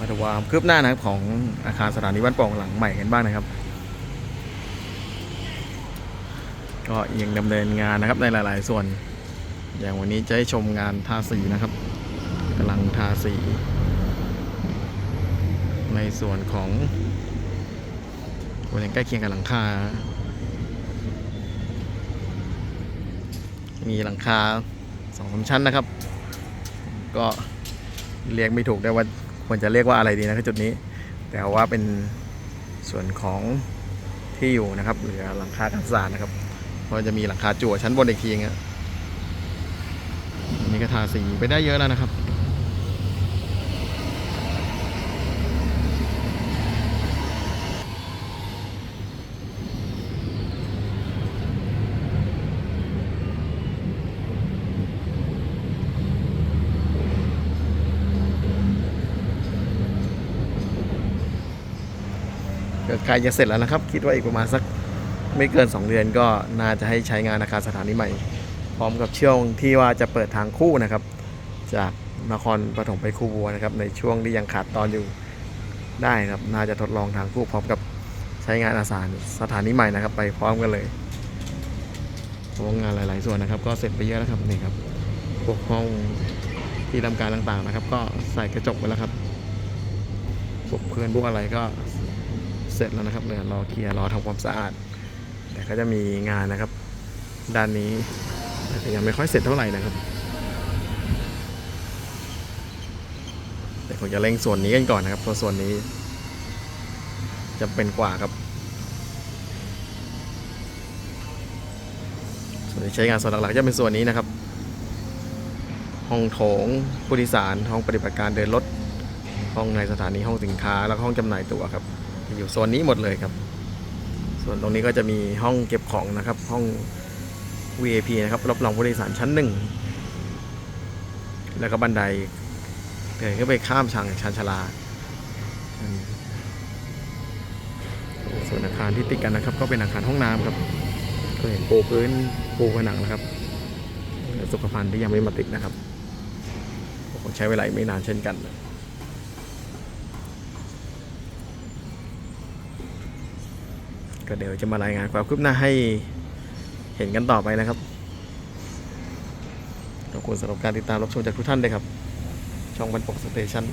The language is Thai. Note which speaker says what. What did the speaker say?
Speaker 1: มาดูความคืบหน้านะครับของอาคารสถานีบ้านปองหลังใหม่กันบ้างนะครับ ก็ยังดำเนินงานนะครับในหลาย ๆ ส่วน อย่างวันนี้จะให้ชมงานทาสีนะครับกำลังทาสี ในส่วนของบริเวณใกล้เคียงกับหลังคา มีหลังคาสองสามชั้นนะครับ ก็เรียกไม่ถูกได้ว่า ควรจะเรียกว่าอะไรดีนะครับจุดนี้ แต่ว่าเป็นส่วนของที่อยู่นะครับเหลือหลังคากันสาดนะครับเพราะจะมีหลังคาจั่วชั้นบนอีกทีนึงอันนี้ก็ทาสีไปได้เยอะแล้วนะครับ ก็ใกล้จะเสร็จแล้วนะครับ คิดว่าอีกประมาณสักไม่เกิน 2 เดือนก็น่าจะให้ใช้งานอาคารสถานีใหม่ พร้อมกับช่วงที่ว่าจะเปิดทางคู่นะครับ จากนครปฐมไปคูบัวนะครับ ในช่วงที่ยังขาดตอนอยู่ได้นะครับน่าจะทดลองทางคู่พร้อมกับใช้งานอาสาสถานีใหม่นะครับ ไปพร้อมกันเลยเพราะว่างานหลาย ๆ ส่วนนะครับ ก็เสร็จไปเยอะแล้วครับนี่ครับพวกห้องที่ทำการต่าง ๆ นะครับ ก็ใส่กระจกไปแล้วครับพวกเพื่อนพวกอะไรก็ สร็จแล้วนะครับเหลือรอเคลียร์รอทำความสะอาด แต่ก็จะมีงานนะครับ ด้านนี้แต่ยังไม่ค่อยเสร็จเท่าไหร่นะครับแต่ผมจะเร่งส่วนนี้กันก่อนนะครับเพราะส่วนนี้จะเป็นกว่าครับส่วนที่ใช้งานส่วนหลักๆจะเป็นส่วนนี้นะครับ ห้องโถงผู้โดยสารห้องปฏิบัติการเดินรถห้องในสถานีห้องสินค้าแล้วห้องจำหน่ายตั๋วครับ อยู่โซนนี้หมดเลยครับ ส่วนตรงนี้ก็จะมีห้องเก็บของนะครับ ห้อง VIP นะครับรับรองผู้โดยสารชั้นหนึ่งแล้วก็บันไดเดินขึ้นไปข้ามชางชานชาลาส่วนอาคารที่ติดกันนะครับ ก็เป็นอาคารห้องน้ำครับก็เห็นปูพื้นปูผนังนะครับสุขภัณฑ์ที่ยังไม่มาติดนะครับคงใช้เวลาไม่นานเช่นกัน ก็เดี๋ยวจะมารายงานความคืบหน้าให้เห็นกันต่อไปนะครับขอบคุณสำหรับการติดตามรับชมจากทุกท่านเลยครับ ช่องบันปกสเตชัน